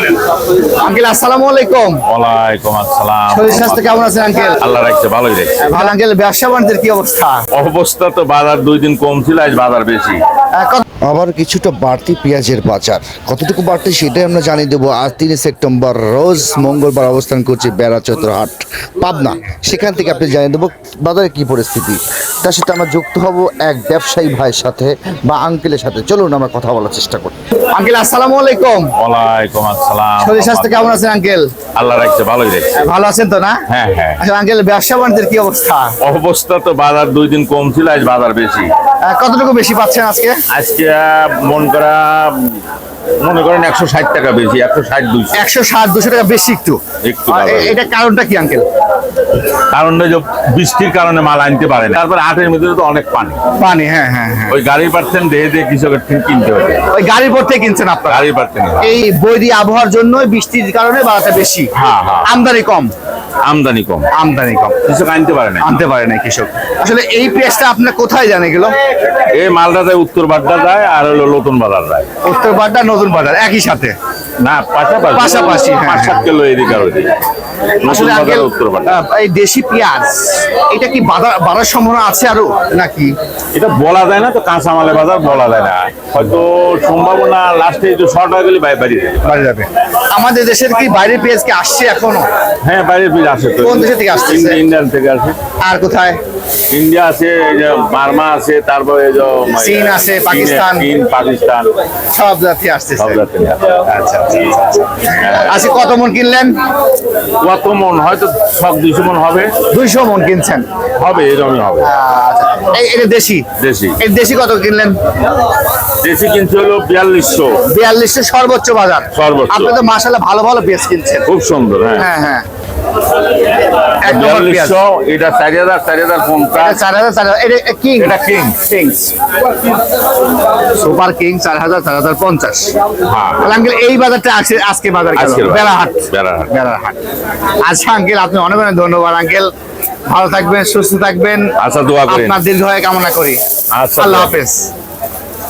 বলেন। আঙ্কেল আসসালামু আলাইকুম। ওয়ালাইকুম আসসালাম। শরীর স্বাস্থ্য কেমন আছেন আঙ্কেল? আল্লাহ রাখছে ভালোই রাখছে। ভালো আঙ্কেল ব্যবসা বাণিজ্যের কি অবস্থা? অবস্থা তো বাজার দুই দিন কম ছিল আজ বাজার বেশি। আবার কিছুটা বাড়তি পেঁয়াজের বাজার। কতটুকু বাড়তি সেটাই আমরা জানিয়ে দেবো আজ তিন সেপ্টেম্বর রোজ মঙ্গলবার অবস্থান করছে বেড়া চতুরহাট পাবনা। সেখান থেকে আপনি জানিয়ে দেবো বাজারে কি পরিস্থিতি। তার সাথে আমরা যুক্ত হব এক ব্যবসায়ী ভাইয়ের সাথে বা আঙ্কেলের সাথে। চলুন আমরা কথা বলার চেষ্টা করি। আঙ্কেল আসসালামু আলাইকুম। ওয়ালাইকুম আসসালাম। শরীর স্বাস্থ্য কেমন আছেন আঙ্কেল? আল্লাহ রাখছে ভালোই রাখছে। ভালো আছেন তো না? হ্যাঁ হ্যাঁ। আচ্ছা আঙ্কেল ব্যবসা বাণিজ্যের কি অবস্থা? অবস্থা তো বাজার দুই দিন কম ছিল আজ বাজার বেশি। কতটুকু বেশি পাচ্ছেন আজকে? আজকে মন করা মনে করেন একশো ষাট টাকা বেশি একশো ষাট দুইশো। একশো ষাট দুশো টাকা বেশি একটু। এটা কারণটা কি আঙ্কেল? কারণ যে বৃষ্টির কারণে মাল আনতে পারে না। তারপর হাটের মধ্যে তো অনেক পানি। পানি হ্যাঁ হ্যাঁ হ্যাঁ। ওই গাড়ি পাচ্ছেন দেহে দেহে কৃষকের কিনতে হবে। ওই গাড়ির পর থেকে কিনছেন আপনারা? গাড়ি পাচ্ছেন। এই বৈরী আবহাওয়ার জন্য বৃষ্টির কারণে বাজারটা বেশি। হ্যাঁ, হ্যাঁ। আমদানি কম। আমদানি কম। আমদানি কম। কৃষক আনতে পারে না আনতে পারে না কৃষক। আসলে এই পেঁয়াজটা আপনার কোথায় জানে গেল এই মালদা যায় উত্তর বাড্ডা যায় আর হলো নতুন বাজার যায়। উত্তর বাড্ডা নতুন বাজার একই সাথে? না পাশাপাশি। পাশাপাশি, পাঁচ সাত। কিলো এদিকে আর ওদিকে আসলে আঙ্কেল এই দেশি পেঁয়াজ এটা কি বাড়ার সম্ভাবনা আছে আরও নাকি? এটা বলা যায় না তো কাঁচামালের বাজার বলা যায় না। হয়তো সম্ভাবনা লাস্টে একটু শর্ট হয়ে গেলে বাড়ি যাবে। আমাদের দেশের কি বাইরের পেঁয়াজ কি আসছে এখনও? হ্যাঁ আসে তো। কোন দেশে থেকে? ইন্ডিয়া- ইন্ডিয়ান থেকে আসে। আর কোথায়? ইন্ডিয়া আছে বার্মা আছে তারপরে এই যে চীন আছে, পাকিস্তান। চীন পাকিস্তান। সব জাতি আসছে সব জাতি আচ্ছা আচ্ছা আচ্ছা। আজকে কত মন কিনলেন? কত মন? হয়তো সব দুইশো মন হবে। দুইশো মন কিনছেন? হবে এরকমই হবে। আচ্ছা। এই এটা দেশি? দেশি। এই দেশি কত কিনলেন? দেশি কিনছে হলো বিয়াল্লিশশো। বিয়াল্লিশশো সর্বোচ্চ বাজার। সর্বোচ্চ। আপনি তো মাসাল্লাহ ভালো ভালো পেঁয়াজ কিনছেন। খুব সুন্দর হ্যাঁ। হ্যাঁ হ্যাঁ। এক নম্বর পেঁয়াজ। বিয়াল্লিশশো এটা চারি হাজার চারি হাজার পঞ্চাশ। চার হাজার চার হাজার। কিং। এটা কিং। কিংস। সুপার কিং চার হাজার চার হাজার পঞ্চাশ। তাহলে আঙ্কেল এই বাজারটা আজকে আজকে বাজার বেড়াহাট। বেড়াহাট। বেড়াহাট। আচ্ছা আঙ্কেল আপনি অনেক অনেক ধন্যবাদ আঙ্কেল। ভালো থাকবেন সুস্থ থাকবেন। আচ্ছা দোয়া করেন। আপনার দীর্ঘায় কামনা করি। আচ্ছা, আল্লাহ হাফেজ।